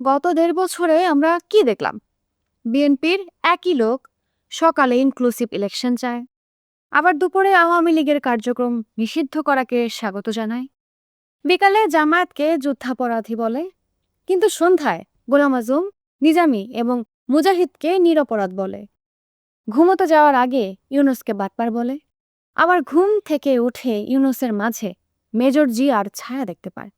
গত দেড় বছরে আমরা কি দেখলাম? বিএনপির একই লোক সকালে ইনক্লুসিভ ইলেকশন চায়, আবার দুপুরে আওয়ামী লীগের কার্যক্রম নিষিদ্ধ করাকে স্বাগত জানায়। বিকালে জামায়াতকে যুদ্ধাপরাধী বলে, কিন্তু সন্ধ্যায় গোলাম আজম, নিজামী এবং মুজাহিদকে নিরপরাধ বলে। ঘুমোতে যাওয়ার আগে ইউনুসকে বাটপার বলে, আবার ঘুম থেকে উঠে ইউনুসের মাঝে মেজর জি আর ছায়া দেখতে পায়।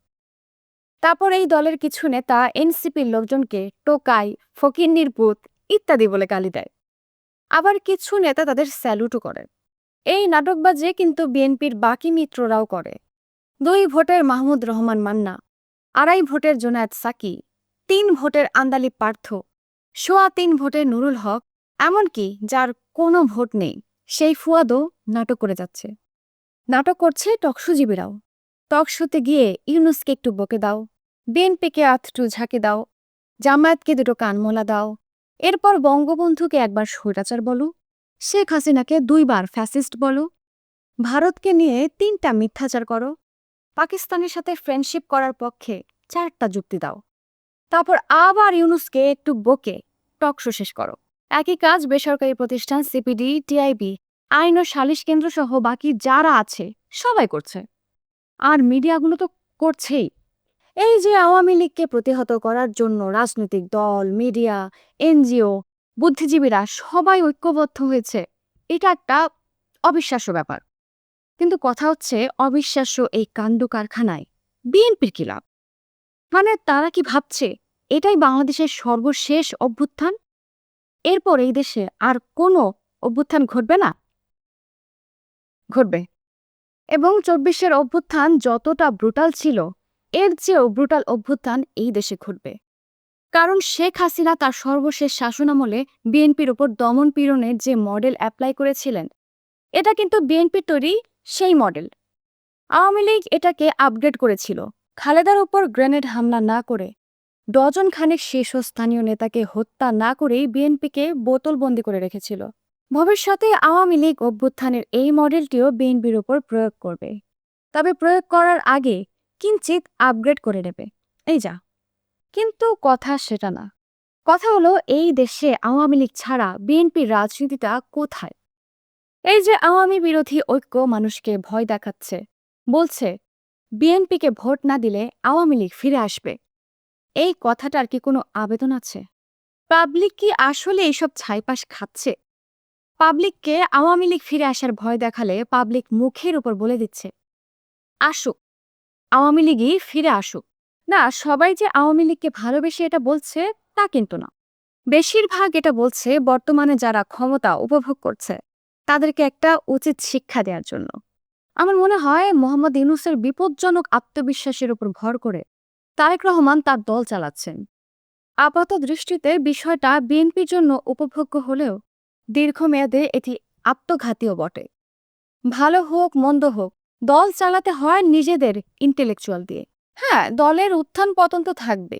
তারপর এই দলের কিছু নেতা, এনসিপির লোকজনকে টোকাই, ফকিন্নির পুত ইত্যাদি বলে গালি দেয়। আবার কিছু নেতা তাদের স্যালুটও করে। এই নাটকবাজে কিন্তু বিএনপির বাকি মিত্ররাও করে। দুই ভোটের মাহমুদ রহমান মান্না, আড়াই ভোটের জোনায়েত সাকি, তিন ভোটের আন্দালি পার্থ, সোয়া তিন ভোটের নুরুল হক, এমনকি যার কোনো ভোট নেই, সেই ফুয়াদও নাটক করে যাচ্ছে। নাটক করছে টকসুজীবীরাও টকশোতে গিয়ে ইউনুসকে একটু বকে দাও। বিএনপিকে আধটু ঝাঁকে দাও। জামায়াতকে দুটো কানমোলা দাও। এরপর বঙ্গবন্ধুকে একবার স্বৈরাচার বলো। শেখ হাসিনাকে দুইবার ফ্যাসিস্ট বলো। ভারতকে নিয়ে তিনটা মিথ্যাচার করো। পাকিস্তানের সাথে ফ্রেন্ডশিপ করার পক্ষে চারটা যুক্তি দাও। তারপর আবার ইউনুসকে একটু বকে টকশো শেষ করো। একই কাজ বেসরকারি প্রতিষ্ঠান সিপিডি, টিআইবি, আইন ও সালিশ কেন্দ্র সহ বাকি যারা আছে, সবাই করছে। আর মিডিয়াগুলো তো করছেই। এই যে আওয়ামী লীগকে প্রতিহত করার জন্য রাজনৈতিক দল, মিডিয়া, এনজিও, বুদ্ধিজীবীরা সবাই ঐক্যবদ্ধ হয়েছে, এটা একটা অবিশ্বাস্য ব্যাপার। কিন্তু কথা হচ্ছে অবিশ্বাস্য এই কাণ্ড কারখানায় বিএনপির কি লাভ? মানে তারা কি ভাবছে এটাই বাংলাদেশের সর্বশেষ অভ্যুত্থান? এরপর এই দেশে আর কোনো অভ্যুত্থান ঘটবে না? ঘটবে। এবং চব্বিশের অভ্যুত্থান যতটা ব্রুটাল ছিল, এর চেয়েও ব্রুটাল অভ্যুত্থান এই দেশে ঘটবে। কারণ শেখ হাসিনা তার সর্বশেষ শাসনামলে বিএনপির ওপর দমন পীড়নের যে মডেল অ্যাপ্লাই করেছিলেন, এটা কিন্তু বিএনপির তৈরি সেই মডেল। আওয়ামী লীগ এটাকে আপগ্রেড করেছিল, খালেদার ওপর গ্রেনেড হামলা না করে ডজন খানেক শীর্ষস্থানীয় নেতাকে হত্যা না করেই বিএনপিকে বোতলবন্দি করে রেখেছিল। ভবিষ্যতে আওয়ামী লীগ অভ্যুত্থানের এই মডেলটিও বিএনপির ওপর প্রয়োগ করবে। তবে প্রয়োগ করার আগে কিঞ্চিত আপগ্রেড করে নেবে। এই যা। কিন্তু কথা সেটা না। কথা হলো, এই দেশে আওয়ামী লীগ ছাড়া বিএনপির রাজনীতিটা কোথায়? এই যে আওয়ামী বিরোধী ঐক্য মানুষকে ভয় দেখাচ্ছে, বলছে, বিএনপিকে ভোট না দিলে আওয়ামী লীগ ফিরে আসবে। এই কথাটার কি কোনো আবেদন আছে? পাবলিক কি আসলে এইসব ছাইপাশ খাচ্ছে? পাবলিককে আওয়ামী লীগ ফিরে আসার ভয় দেখালে পাবলিক মুখের উপর বলে দিচ্ছে, আসুক, আওয়ামী লীগই ফিরে আসুক। না, সবাই যে আওয়ামী লীগকে ভালোবেসে এটা বলছে, তা কিন্তু না। বেশিরভাগ এটা বলছে বর্তমানে যারা ক্ষমতা উপভোগ করছে, তাদেরকে একটা উচিত শিক্ষা দেওয়ার জন্য। আমার মনে হয় মোহাম্মদ ইউনুসের বিপজ্জনক আত্মবিশ্বাসের উপর ভর করে তারেক রহমান তার দল চালাচ্ছেন। আপাত দৃষ্টিতে বিষয়টা বিএনপির জন্য উপভোগ্য হলেও দীর্ঘমেয়াদে এটি আত্মঘাতীও বটে। ভালো হোক, মন্দ হোক, দল চালাতে হয় নিজেদের ইন্টেলেকচুয়াল দিয়ে। হ্যাঁ দলের উত্থান পতন তো থাকবে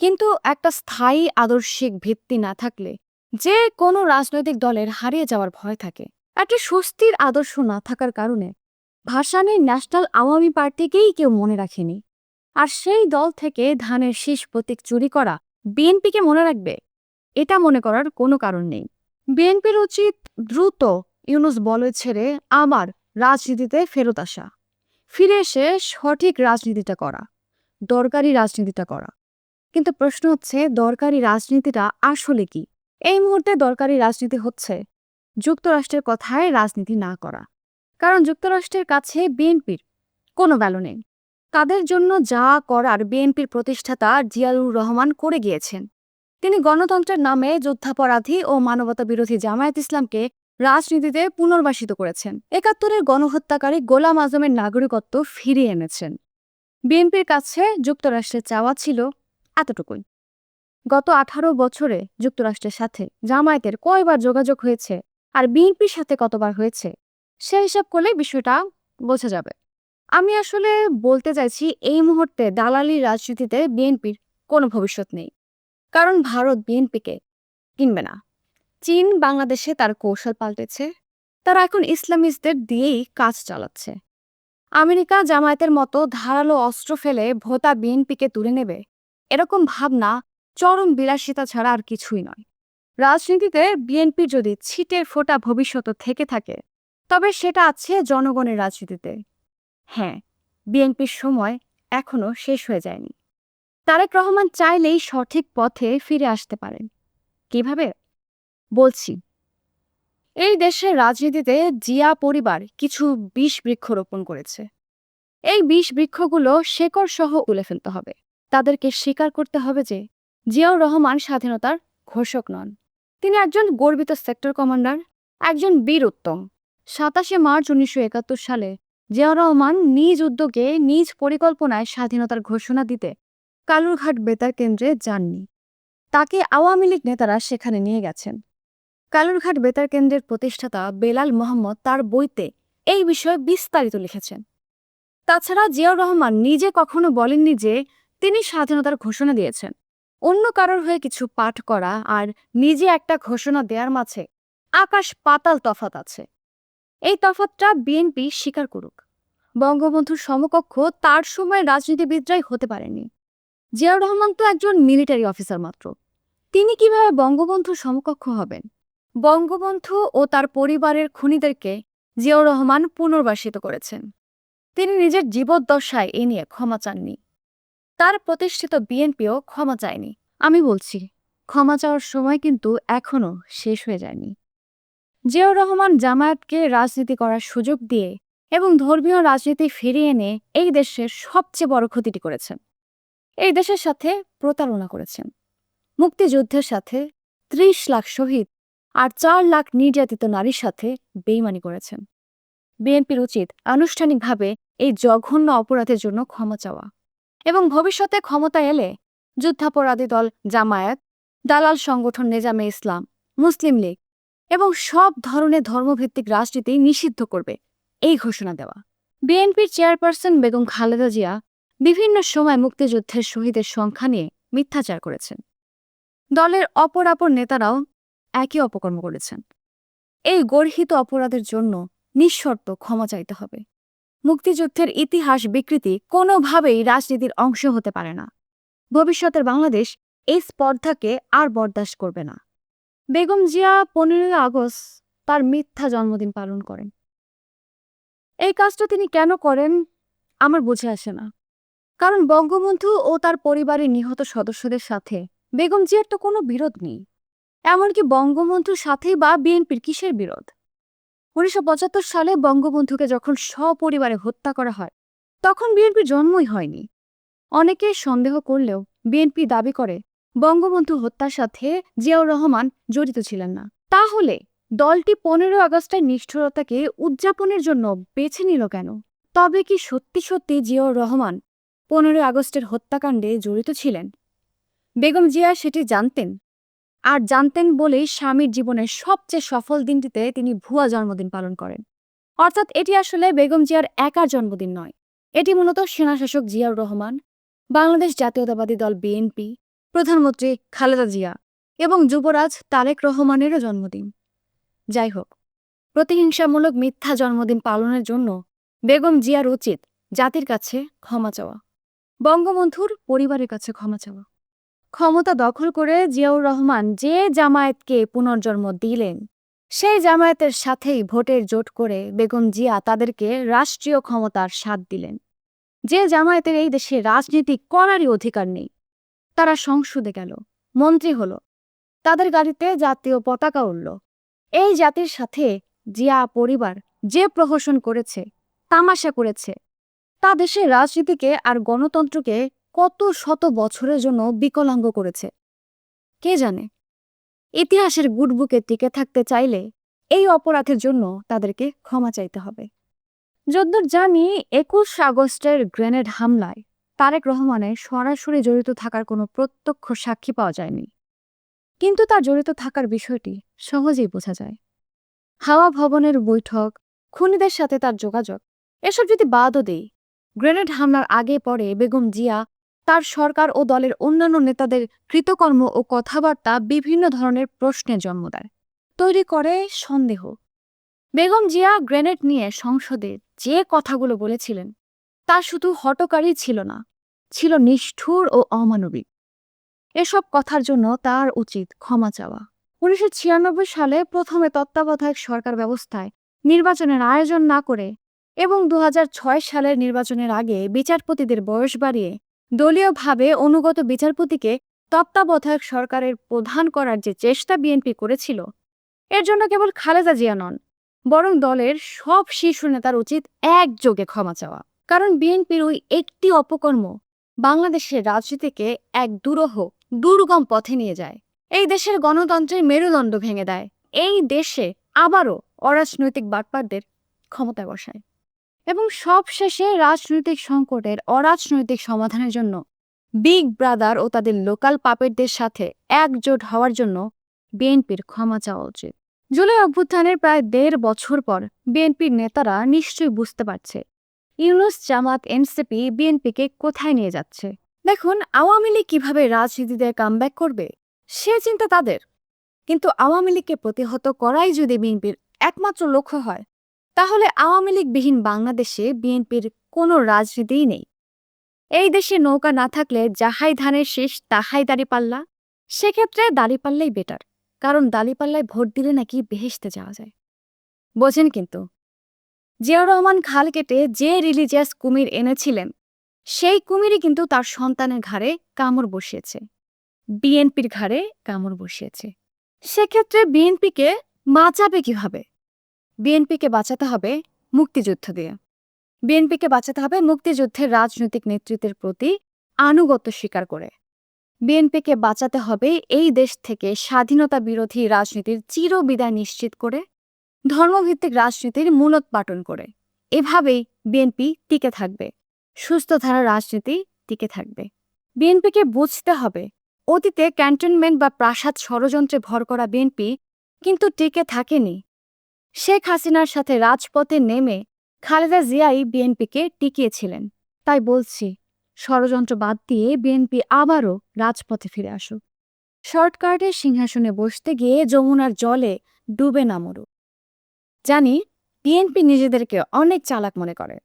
কিন্তু একটা স্থায়ী আদর্শিক ভিত্তি না থাকলে যে কোনো রাজনৈতিক দলের হারিয়ে যাওয়ার ভয় থাকে। একটা স্বস্তির আদর্শ না থাকার কারণে ভাসানের ন্যাশনাল আওয়ামী পার্টিকেই কেউ মনে রাখেনি। আর সেই দল থেকে ধানের শীষ প্রতীক চুরি করা বিএনপিকে মনে রাখবে? এটা মনে করার কোনো কারণ নেই। বিএনপির উচিত দ্রুত ইউনুস বলয় ছেড়ে আমার রাজনীতিতে ফেরত আসা। ফিরে এসে সঠিক রাজনীতিটা করা, দরকারি রাজনীতিটা করা। কিন্তু প্রশ্ন হচ্ছে, দরকারি রাজনীতিটা আসলে কি? এই মুহূর্তে দরকারি রাজনীতি হচ্ছে যুক্তরাষ্ট্রের কথায় রাজনীতি না করা। কারণ যুক্তরাষ্ট্রের কাছে বিএনপির কোনো ভ্যালু নেই। তাদের জন্য যা করার বিএনপির প্রতিষ্ঠাতা জিয়াউর রহমান করে গিয়েছেন। তিনি গণতন্ত্রের নামে যুদ্ধাপরাধী ও মানবতা বিরোধী জামায়াত ইসলামকে রাজনীতিতে পুনর্বাসিত করেছেন। একাত্তরের গণহত্যাকারী গোলাম আজমের নাগরিকত্ব ফিরিয়ে এনেছেন। বিএনপির কাছে যুক্তরাষ্ট্রের চাওয়া ছিল এতটুকুই। গত আঠারো বছরে যুক্তরাষ্ট্রের সাথে জামায়াতের কয়বার যোগাযোগ হয়েছে আর বিএনপির সাথে কতবার হয়েছে, সে হিসাব করলে বিষয়টা বোঝা যাবে। আমি আসলে বলতে চাইছি, এই মুহূর্তে দালালি রাজনীতিতে বিএনপির কোনো ভবিষ্যৎ নেই। কারণ ভারত বিএনপিকে কিনবে না। চীন বাংলাদেশে তার কৌশল পাল্টেছে। তারা এখন ইসলামিস্টদের দিয়েই কাজ চালাচ্ছে। আমেরিকা জামায়াতের মতো ধারালো অস্ত্র ফেলে ভোতা বিএনপিকে তুলে নেবে, এরকম ভাবনা চরম বিলাসিতা ছাড়া আর কিছুই নয়। রাজনীতিতে বিএনপির যদি ছিটের ফোটা ভবিষ্যৎ থেকে থাকে, তবে সেটা আছে জনগণের রাজনীতিতে। হ্যাঁ বিএনপির সময় এখনও শেষ হয়ে যায়নি। তারেক রহমান চাইলেই সঠিক পথে ফিরে আসতে পারেন। কীভাবে? বলছি, এই দেশের রাজনীতিতে জিয়া পরিবার কিছু বিষ বৃক্ষ রোপণ করেছে। এই বিষ বৃক্ষগুলো শেকড় সহ তুলে ফেলতে হবে। তাদেরকে স্বীকার করতে হবে যে জিয়াউর রহমান স্বাধীনতার ঘোষক নন। তিনি একজন গর্বিত সেক্টর কমান্ডার, একজন বীর উত্তম। সাতাশে মার্চ উনিশশো একাত্তর সালে জিয়াউর রহমান নিজ উদ্যোগে নিজ পরিকল্পনায় স্বাধীনতার ঘোষণা দিতে কালুরঘাট বেতার কেন্দ্রে যাননি। তাকে আওয়ামী লীগ নেতারা সেখানে নিয়ে গেছেন। কালুরঘাট বেতার কেন্দ্রের প্রতিষ্ঠাতা বেলাল মোহাম্মদ তার বইতে এই বিষয়ে বিস্তারিত লিখেছেন। তাছাড়া জিয়াউর রহমান নিজে কখনো বলেননি যে তিনি স্বাধীনতার ঘোষণা দিয়েছেন। অন্য কারোর হয়ে কিছু পাঠ করা আর নিজে একটা ঘোষণা দেওয়ার মাঝে আকাশ পাতাল তফাত আছে। এই তফাতটা বিএনপি স্বীকার করুক। বঙ্গবন্ধুর সমকক্ষ তার সময় রাজনীতিবিদরাই হতে পারেনি। জিয়াউর রহমান তো একজন মিলিটারি অফিসার মাত্র। তিনি কীভাবে বঙ্গবন্ধু সমকক্ষ হবেন? বঙ্গবন্ধু ও তার পরিবারের খুনিদেরকে জিয়াউর রহমান পুনর্বাসিত করেছেন। তিনি নিজের জীবদ্দশায় এ নিয়ে ক্ষমা চাননি। তার প্রতিষ্ঠিত বিএনপিও ক্ষমা চায়নি। আমি বলছি, ক্ষমা চাওয়ার সময় কিন্তু এখনও শেষ হয়ে যায়নি। জিয়াউর রহমান জামায়াতকে রাজনীতি করার সুযোগ দিয়ে এবং ধর্মীয় রাজনীতি ফিরিয়ে এনে এই দেশের সবচেয়ে বড় ক্ষতিটি করেছেন। এই দেশের সাথে প্রতারণা করেছেন। মুক্তিযুদ্ধের সাথে ত্রিশ লাখ শহীদ আর চার লাখ নির্যাতিত নারীর সাথে বেইমানি করেছেন। বিএনপির উচিত আনুষ্ঠানিকভাবে এই জঘন্য অপরাধের জন্য ক্ষমা চাওয়া এবং ভবিষ্যতে ক্ষমতা এলে যুদ্ধাপরাধী দল জামায়াত, দালাল সংগঠন নেজামে ইসলাম, মুসলিম লীগ এবং সব ধরনের ধর্মভিত্তিক রাজনীতি নিষিদ্ধ করবে, এই ঘোষণা দেওয়া। বিএনপির চেয়ারপারসন বেগম খালেদা জিয়া বিভিন্ন সময় মুক্তিযুদ্ধের শহীদের সংখ্যা নিয়ে মিথ্যাচার করেছেন। দলের অপর অপর নেতারাও একই অপকর্ম করেছেন। এই গর্হিত অপরাধের জন্য নিঃশর্ত ক্ষমা চাইতে হবে। মুক্তিযুদ্ধের ইতিহাস বিকৃতি কোনোভাবেই রাজনীতির অংশ হতে পারে না। ভবিষ্যতের বাংলাদেশ এই স্পর্ধাকে আর বরদাস্ত করবে না। বেগম জিয়া পনেরোই আগস্ট তার মিথ্যা জন্মদিন পালন করেন। এই কাজটা তিনি কেন করেন আমার বুঝে আসে না। কারণ বঙ্গবন্ধু ও তার পরিবারের নিহত সদস্যদের সাথে বেগম জিয়ার তো কোনো বিরোধ নেই। এমনকি বঙ্গবন্ধুর সাথেই বা বিএনপির কিসের বিরোধ? উনিশশো পঁচাত্তর সালে বঙ্গবন্ধুকে যখন সপরিবারে হত্যা করা হয়, তখন বিএনপির জন্মই হয়নি। অনেকে সন্দেহ করলেও বিএনপি দাবি করে, বঙ্গবন্ধু হত্যার সাথে জিয়াউর রহমান জড়িত ছিলেন না। তাহলে দলটি পনেরো আগস্টের নিষ্ঠুরতাকে উদযাপনের জন্য বেছে নিল কেন? তবে কি সত্যি সত্যি জিয়াউর রহমান পনেরোই আগস্টের হত্যাকাণ্ডে জড়িত ছিলেন। বেগম জিয়া সেটি জানতেন, আর জানতেন বলেই স্বামীর জীবনের সবচেয়ে সফল দিনটিতে তিনি ভুয়া জন্মদিন পালন করেন। অর্থাৎ এটি আসলে বেগম জিয়ার একার জন্মদিন নয়। এটি মূলত সেনাশাসক জিয়াউর রহমান, বাংলাদেশ জাতীয়তাবাদী দল বিএনপি, প্রধানমন্ত্রী খালেদা জিয়া এবং যুবরাজ তারেক রহমানেরও জন্মদিন। যাই হোক, প্রতিহিংসামূলক মিথ্যা জন্মদিন পালনের জন্য বেগম জিয়ার উচিত জাতির কাছে ক্ষমা চাওয়া। বঙ্গবন্ধুর পরিবারের কাছে ক্ষমা চাওয়া। ক্ষমতা দখল করে জিয়াউর রহমান যে জামায়াতকে পুনর্জন্ম দিলেন, সেই জামায়াতের সাথেই ভোটের জোট করে বেগম জিয়া তাদেরকে রাষ্ট্রীয় ক্ষমতার স্বাদ দিলেন। যে জামায়াতের এই দেশে রাজনীতি করারই অধিকার নেই, তারা সংসদে গেল, মন্ত্রী হলো, তাদের গাড়িতে জাতীয় পতাকা উঠল এই জাতির সাথে জিয়া পরিবার যে প্রহসন করেছে, তামাশা করেছে তা দেশের রাজনীতিকে আর গণতন্ত্রকে কত শত বছরের জন্য বিকলাঙ্গ করেছে? কে জানে? ইতিহাসের গুডবুকে টিকে থাকতে চাইলে এই অপরাধের জন্য তাদেরকে ক্ষমা চাইতে হবে। যদ্দূর জানি, একুশ আগস্টের গ্রেনেড হামলায় তারেক রহমানের সরাসরি জড়িত থাকার কোনো প্রত্যক্ষ সাক্ষী পাওয়া যায়নি। কিন্তু তার জড়িত থাকার বিষয়টি সহজেই বোঝা যায়। হাওয়া ভবনের বৈঠক, খুনিদের সাথে তার যোগাযোগ, এসব যদি বাদও দেই গ্রেনেড হামলার আগে পরে বেগম জিয়া, তার সরকার ও দলের অন্যান্য নেতাদের কৃতকর্ম ও কথাবার্তা বিভিন্ন ধরনের প্রশ্নের জন্ম দেয়। তৈরি করে সন্দেহ। বেগম জিয়া গ্রেনেড নিয়ে সংসদে যে কথাগুলো বলেছিলেন, তা শুধু হটকারী ছিল না, ছিল নিষ্ঠুর ও অমানবিক। এসব কথার জন্য তার উচিত ক্ষমা চাওয়া। উনিশশো ছিয়ানব্বই সালে প্রথমে তত্ত্বাবধায়ক সরকার ব্যবস্থায় নির্বাচনের আয়োজন না করে এবং দু হাজার ছয় সালের নির্বাচনের আগে বিচারপতিদের বয়স বাড়িয়ে দলীয়ভাবে অনুগত বিচারপতিকে তত্ত্বাবধায়ক সরকারের প্রধান করার যে চেষ্টা বিএনপি করেছিল, এর জন্য কেবল খালেদা জিয়া নন, বরং দলের সব শীর্ষ নেতার উচিত একযোগে ক্ষমা চাওয়া। কারণ বিএনপির ওই একটি অপকর্ম বাংলাদেশের রাজনীতিকে এক দুরহ, দুর্গম পথে নিয়ে যায়। এই দেশের গণতন্ত্রের মেরুদণ্ড ভেঙে দেয়। এই দেশে আবারও অরাজনৈতিক বাটপারদের ক্ষমতায় বসায়। এবং সবশেষে রাজনৈতিক সংকটের অরাজনৈতিক সমাধানের জন্য বিগ ব্রাদার ও তাদের লোকাল পাপেটদের সাথে একজোট হওয়ার জন্য বিএনপির ক্ষমা চাওয়া উচিত। জুলাই অভ্যুত্থানের প্রায় দেড় বছর পর বিএনপির নেতারা নিশ্চয়ই বুঝতে পারছে, ইউনুস, জামাত, এনসিপি বিএনপিকে কোথায় নিয়ে যাচ্ছে। দেখুন, আওয়ামী লীগ কীভাবে রাজনীতিতে কামব্যাক করবে, সে চিন্তা তাদের। কিন্তু আওয়ামী লীগকে প্রতিহত করাই যদি বিএনপির একমাত্র লক্ষ্য হয় তাহলে আওয়ামী লীগবিহীন বাংলাদেশে বিএনপির কোনো রাজনীতিই নেই। এই দেশে নৌকা না থাকলে যাহাই ধানের শেষ, তাহাই দাঁড়িপাল্লা সেক্ষেত্রে দাঁড়িপাল্লাই বেটার, কারণ দাঁড়িপাল্লায় ভোট দিলে নাকি বেহেসতে যাওয়া যায়। বোঝেন কিন্তু, জিয়াউর রহমান খাল কেটে যে রিলিজিয়াস কুমির এনেছিলেন, সেই কুমিরই কিন্তু তার সন্তানের ঘাড়ে কামড় বসিয়েছে। বিএনপির ঘাড়ে কামড় বসিয়েছে। সেক্ষেত্রে বিএনপিকে বাঁচাবে কীভাবে? বিএনপিকে বাঁচাতে হবে মুক্তিযুদ্ধ দিয়ে। বিএনপিকে বাঁচাতে হবে মুক্তিযুদ্ধের রাজনৈতিক নেতৃত্বের প্রতি আনুগত্য স্বীকার করে। বিএনপিকে বাঁচাতে হবে এই দেশ থেকে স্বাধীনতা বিরোধী রাজনীতির চিরবিদায় নিশ্চিত করে, ধর্মভিত্তিক রাজনীতির মূলোৎপাটন করে। এভাবেই বিএনপি টিকে থাকবে সুস্থ ধারা রাজনীতি টিকে থাকবে। বিএনপিকে বুঝতে হবে, অতীতে ক্যান্টনমেন্ট বা প্রাসাদ ষড়যন্ত্রে ভর করা বিএনপি কিন্তু টিকে থাকেনি। শেখ হাসিনার সাথে রাজপথে নেমে খালেদা জিয়াই বিএনপিকে টিকিয়েছিলেন। তাই বলছি, ষড়যন্ত্র বাদ দিয়ে বিএনপি আবারও রাজপথে ফিরে আসুক। শর্টকাটের সিংহাসনে বসতে গিয়ে যমুনার জলে ডুবে না মরুক জানি, বিএনপি নিজেদেরকে অনেক চালাক মনে করে।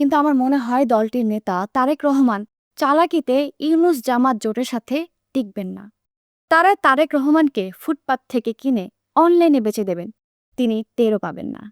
কিন্তু আমার মনে হয় দলটির নেতা তারেক রহমান চালাকিতে ইউনুস জামাত জোটের সাথে টিকবেন না। তারা তারেক রহমানকে ফুটপাত থেকে কিনে অনলাইনে বেচে দেবেন। তিনি টেরও পাবেন না।